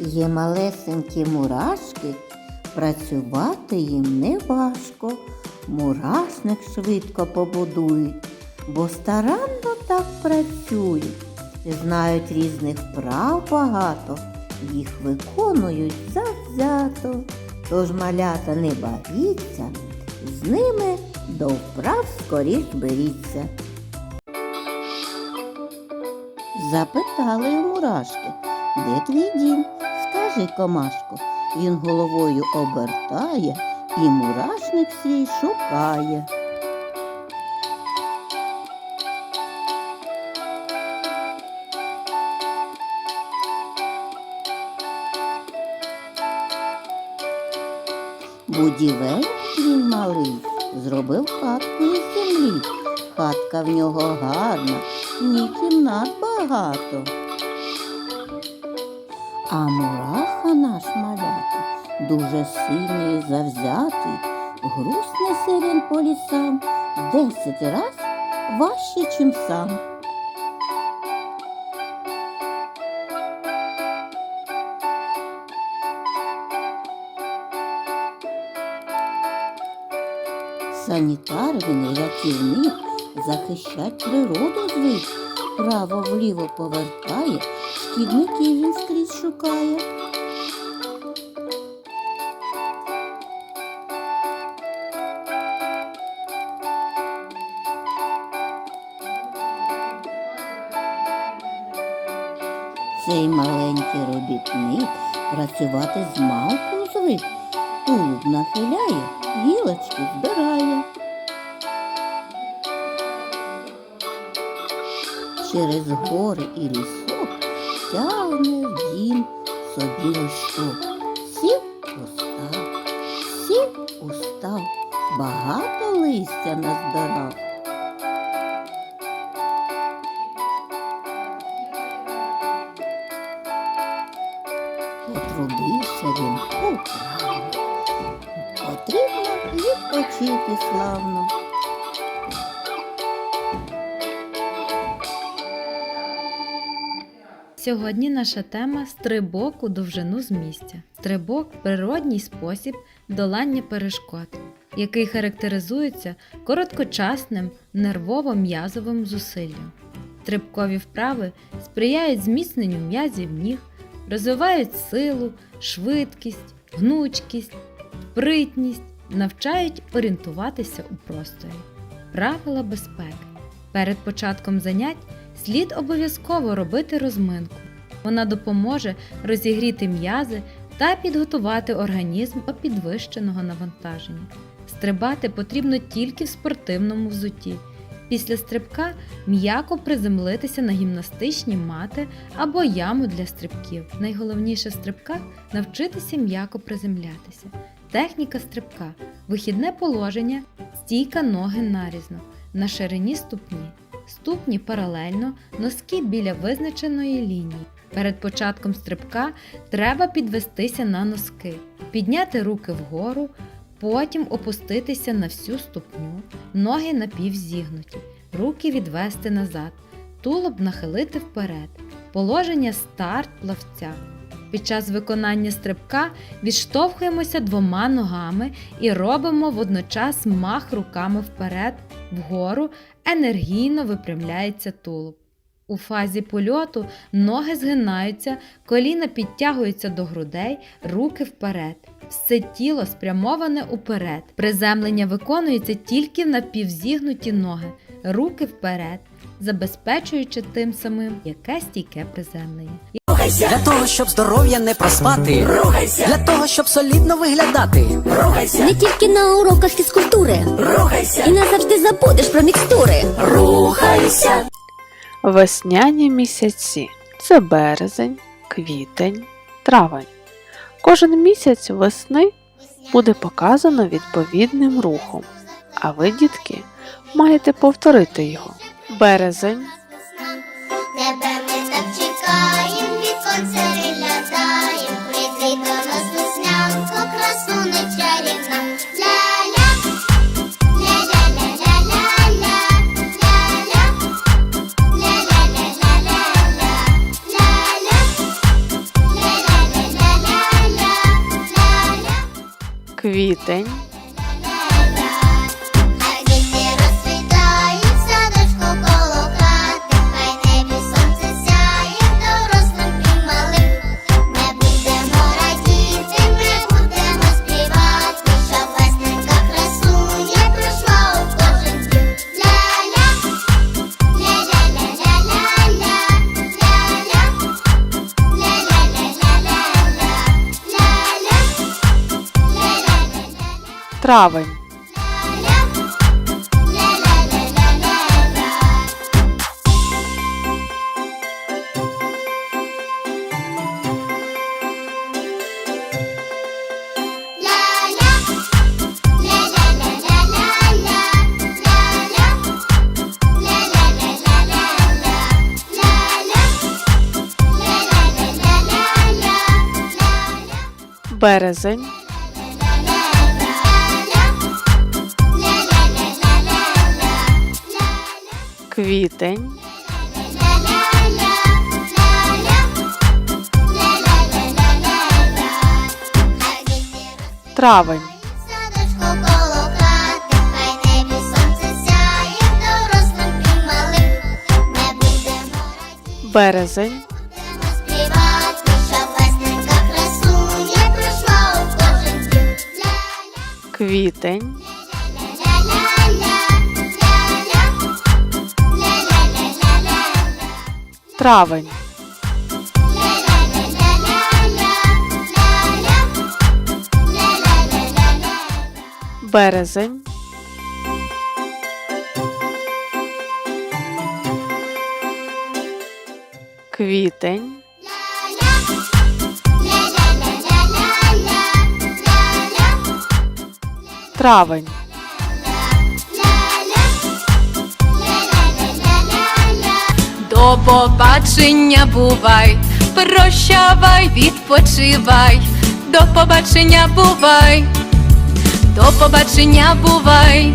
Є малесенькі мурашки, працювати їм не важко. Мурашник швидко побудують, бо старанно так працюють. Знають різних вправ багато, їх виконують завзято. Тож малята не боріться, з ними до вправ скоріш беріться. Запитали у мурашки, де твій дім? Скажи, комашко. Він головою обертає і мурашник свій шукає. Будівель він малий, зробив хатку із землі. Хатка в нього гарна, ні кімнат багато. А мураха наш малята дуже сильний завзятий, груз несе він по лісам десять раз важче, чим сам. Санітар він і рятівник, захищать природу звик, право вліво повертає, шкідників він скрізь шукає. Цей маленький робітник працювати з малку звик, тулуб нахиляє, гілочки збирає. Через гори і лісок тягне дім собі листок. Сів устав, сів устав, багато листя назбирав. Потрудився він управно. Потрібно відпочити славно. Сьогодні наша тема стрибок у довжину з місця. Стрибок природній спосіб долання перешкод, який характеризується короткочасним нервово-м'язовим зусиллям. Стрибкові вправи сприяють зміцненню м'язів ніг, розвивають силу, швидкість, гнучкість, спритність, навчають орієнтуватися у просторі. Правила безпеки. Перед початком занять слід обов'язково робити розминку. Вона допоможе розігріти м'язи та підготувати організм до підвищеного навантаження. Стрибати потрібно тільки в спортивному взутті. Після стрибка м'яко приземлитися на гімнастичні мати або яму для стрибків. Найголовніше в стрибках навчитися м'яко приземлятися. Техніка стрибка вихідне положення, стійка ноги нарізно, на ширині ступні. Ступні паралельно, носки біля визначеної лінії. Перед початком стрибка треба підвестися на носки, підняти руки вгору, потім опуститися на всю ступню, ноги напівзігнуті, руки відвести назад, тулуб нахилити вперед. Положення старт плавця. Під час виконання стрибка відштовхуємося двома ногами і робимо водночас мах руками вперед, вгору, енергійно випрямляється тулуб. У фазі польоту ноги згинаються, коліна підтягуються до грудей, руки вперед. Все тіло спрямоване уперед. Приземлення виконується тільки на півзігнуті ноги, руки вперед, забезпечуючи тим самим яке стійке приземлення. Для того, щоб здоров'я не проспати. Рухайся! Для того, щоб солідно виглядати. Рухайся! Не тільки на уроках фізкультури. Рухайся! І назавжди забудеш про мікстури. Рухайся! Весняні місяці це березень, квітень, травень. Кожен місяць весни буде показано відповідним рухом, а ви, дітки, маєте повторити його. Березень, день. травень. Березень квітень. Травень. Березень. Квітень. травень. Березень. Квітень. Травень. До побачення бувай, прощавай, відпочивай, до побачення бувай, до побачення бувай.